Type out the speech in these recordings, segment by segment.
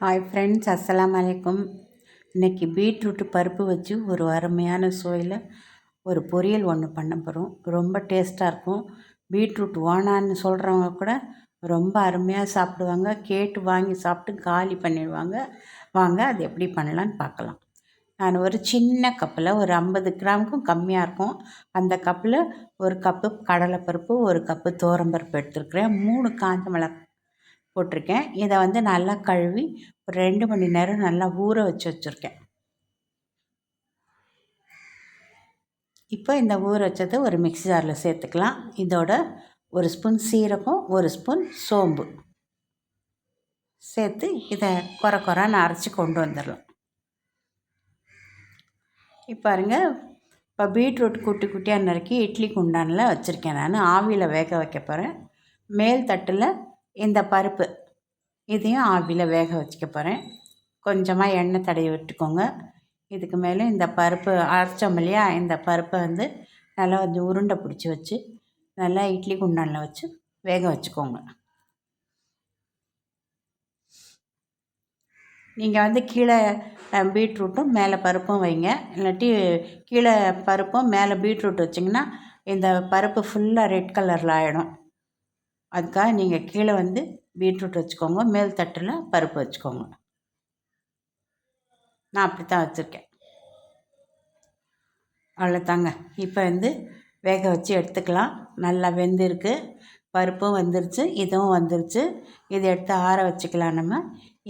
Hi friends அஸ்லாம் வலைக்கும் இன்றைக்கி பீட்ரூட்டு பருப்பு வச்சு ஒரு அருமையான சுவையில் ஒரு பொரியல் ஒன்று பண்ண போகிறோம் ரொம்ப டேஸ்ட்டாக இருக்கும். பீட்ரூட் ஓனான்னு சொல்கிறவங்க கூட ரொம்ப அருமையாக சாப்பிடுவாங்க. கேட்டு வாங்கி சாப்பிட்டு காலி பண்ணிடுவாங்க. வாங்க அது எப்படி பண்ணலான்னு பார்க்கலாம். நான் ஒரு சின்ன கப்பில் ஒரு ஐம்பது கிராமுக்கும் கம்மியாக இருக்கும். அந்த கப்பில் ஒரு கப்பு கடலைப்பருப்பு ஒரு கப்பு தோரம்பருப்பு எடுத்துருக்குறேன். மூணு காஞ்ச மிளகாய் போட்டிருக்கேன். இதை வந்து நல்லா கழுவி ஒரு ரெண்டு மணி நேரம் நல்லா ஊற வச்சு வச்சுருக்கேன். இப்போ இந்த ஊற வச்சதை ஒரு மிக்ஸி ஜாரில் சேர்த்துக்கலாம். இதோட ஒரு ஸ்பூன் சீரகம் ஒரு ஸ்பூன் சோம்பு. சேர்த்து இதை குறை குறான்னு அரைச்சி கொண்டு வந்துடலாம். இப்போ பாருங்க இப்போ பீட்ரூட் குட்டி குட்டியாக நறுக்கி இட்லி குண்டானில் வச்சுருக்கேன் நான். ஆவியில் வேக வைக்க போகிறேன் மேல் தட்டில் இந்த பருப்பு இதையும் ஆவியில் வேக வச்சுக்க போகிறேன் கொஞ்சமாக எண்ணெய் தடவி விட்டுக்கோங்க. இதுக்கு மேலே இந்த பருப்பு அரைச்சோம் இல்லையா? இந்த பருப்பை வந்து நல்லா வந்து உருண்டை பிடிச்சி வச்சு நல்லா இட்லி குண்டானில் வச்சு வேக வச்சுக்கோங்க. நீங்கள் வந்து கீழே பீட்ரூட்டும் மேலே பருப்பும் வைங்க. இல்லாட்டி கீழே பருப்பும் மேலே பீட்ரூட் வச்சிங்கன்னா இந்த பருப்பு ஃபுல்லாக ரெட் கலரில் ஆகிடும் அதுக்காக நீங்கள் கீழே வந்து பீட்ரூட் வச்சுக்கோங்க மேல் தட்டில் பருப்பு வச்சுக்கோங்க. நான் அப்படி தான் வச்சுருக்கேன். அவ்வளோதாங்க இப்போ வந்து வேக வச்சு எடுத்துக்கலாம். நல்லா வெந்திருக்கு. பருப்பும் வந்துருச்சு இதுவும் வந்துருச்சு. இதை எடுத்து ஆற வச்சுக்கலாம் நம்ம.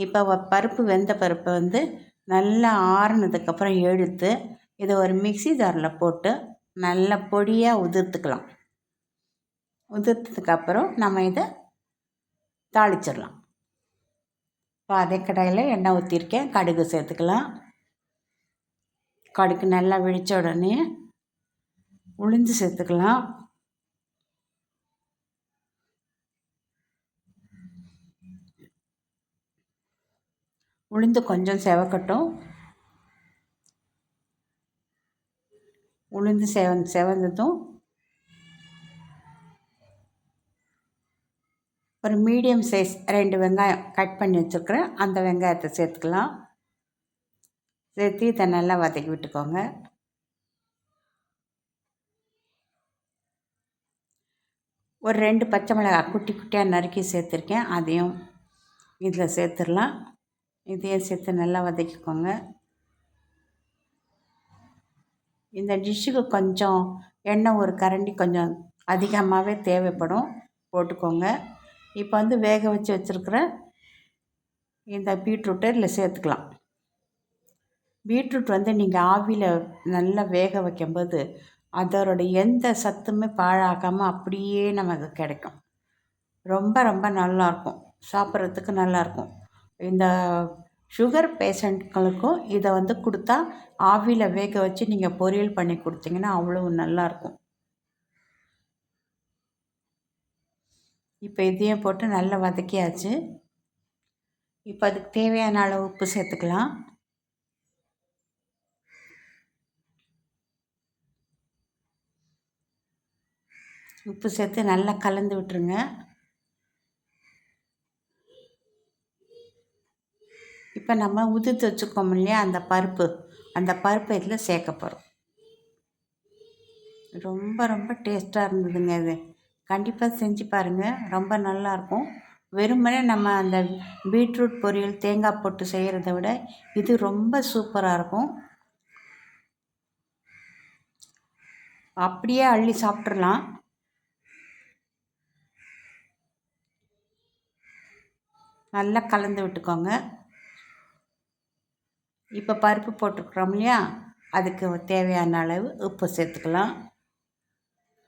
இப்போ பருப்பு வெந்த பருப்பை வந்து நல்லா ஆறுனதுக்கப்புறம் எடுத்து இதை ஒரு மிக்சி ஜாரில் போட்டு நல்லா பொடியாக உதிர்த்துக்கலாம். உதிர்த்ததுக்கப்புறம் நம்ம இதை தாளிச்சிடலாம். இப்போ அதே கடாயில் எண்ணெய் ஊற்றிருக்கேன் கடுகு சேர்த்துக்கலாம். கடுகு நல்லா வெடித்த உடனே உளுந்து சேர்த்துக்கலாம். உளுந்து கொஞ்சம் செவக்கட்டும். உளுந்து செவ செவந்ததும் ஒரு மீடியம் சைஸ் ரெண்டு வெங்காயம் கட் பண்ணி வச்சுருக்குறேன். அந்த வெங்காயத்தை சேர்த்துக்கலாம். சேர்த்து இதை நல்லா வதக்கி விட்டுக்கோங்க. ஒரு ரெண்டு பச்சை மிளகாய் குட்டி குட்டியாக நறுக்கி சேர்த்துருக்கேன். அதையும் இதில் சேர்த்துடலாம். இதையும் சேர்த்து நல்லா வதக்கிக்கோங்க. இந்த டிஷ்ஷுக்கு கொஞ்சம் எண்ணெய் ஒரு கரண்டி கொஞ்சம் அதிகமாகவே தேவைப்படும். போட்டுக்கோங்க. இப்போ வந்து வேக வச்சு வச்சுருக்கிற இந்த பீட்ரூட்டை இதில் சேர்த்துக்கலாம். பீட்ரூட் வந்து நீங்கள் ஆவியில் நல்லா வேக வைக்கும்போது அதோடய எந்த சத்துமே பாழாகாமல் அப்படியே நமக்கு கிடைக்கும். ரொம்ப ரொம்ப நல்லாயிருக்கும். சாப்பிட்றதுக்கு நல்லாயிருக்கும். இந்த சுகர் பேஷண்ட்களுக்கும் இதை வந்து கொடுத்தா ஆவியில் வேக வச்சு நீங்கள் பொரியல் பண்ணி கொடுத்தீங்கன்னா அவ்வளோ நல்லாயிருக்கும். இப்போ இதையும் போட்டு நல்லா வதக்கியாச்சு. இப்போ அதுக்கு தேவையான அளவு உப்பு சேர்த்துக்கலாம். உப்பு சேர்த்து நல்லா கலந்து விட்டுருங்க. இப்போ நம்ம உதிர்த்து வச்சுக்கோம் இல்லையா அந்த பருப்பு. அந்த பருப்பு இதில் சேர்க்க போகிறோம். ரொம்ப ரொம்ப டேஸ்ட்டாக இருந்ததுங்க இது. கண்டிப்பாக செஞ்சு பாருங்கள் ரொம்ப நல்லாயிருக்கும் வெறுமனே நம்ம அந்த பீட்ரூட் பொரியல் தேங்காய் போட்டு செய்கிறத விட இது ரொம்ப சூப்பராக இருக்கும். அப்படியே அள்ளி சாப்பிட்றலாம் நல்லா கலந்து விட்டுக்கோங்க. இப்போ பருப்பு போட்டுருக்குறோம் இல்லையா? அதுக்கு தேவையான அளவு உப்பு சேர்த்துக்கலாம்.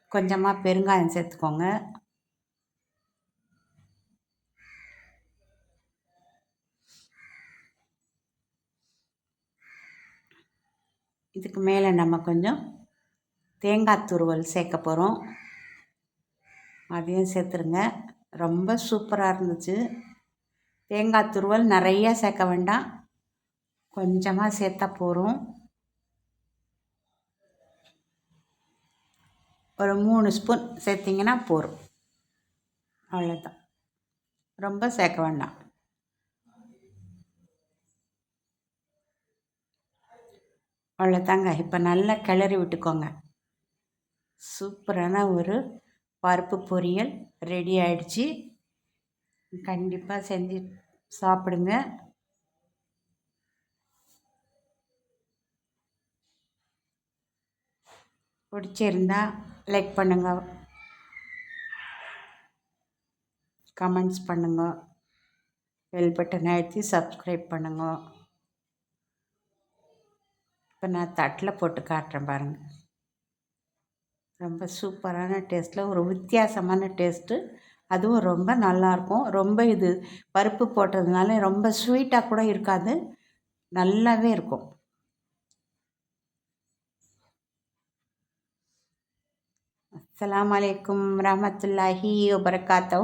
கொஞ்சமாக பெருங்காயம் சேர்த்துக்கோங்க. இதுக்கு மேலே நம்ம கொஞ்சம் தேங்காய் துருவல் சேர்க்க போகிறோம் அதையும் சேர்த்துருங்க. ரொம்ப சூப்பராக இருந்துச்சு. தேங்காய் துருவல் நிறையா சேர்க்க வேண்டாம். கொஞ்சமாக சேர்த்தா போகிறோம் ஒரு மூணு ஸ்பூன் சேர்த்திங்கன்னா போகும் அவ்வளோதான் ரொம்ப சேர்க்க வேண்டாம். அவ்வளோதாங்க இப்போ நல்லா கிளறி விட்டுக்கோங்க. சூப்பரான ஒரு பருப்பு பொரியல் ரெடி ஆயிடுச்சு. கண்டிப்பாக செஞ்சு சாப்பிடுங்க. பிடிச்சிருந்தா லைக் பண்ணுங்க. கமெண்ட்ஸ் பண்ணுங்க. பெல் பட்டன் அழுத்தி சப்ஸ்கிரைப் பண்ணுங்க. இப்போ நான் தட்டில் போட்டு காட்டுறேன் பாருங்கள் ரொம்ப சூப்பரான டேஸ்ட்டில் ஒரு வித்தியாசமான டேஸ்ட்டு. அதுவும் ரொம்ப நல்லாயிருக்கும். ரொம்ப இது பருப்பு போட்டதுனால ரொம்ப ஸ்வீட்டாக கூட இருக்காது. நல்லாவே இருக்கும். அலாம் வலைக்கம் ரஹமத்துல்லாஹி வபர்காத்தூ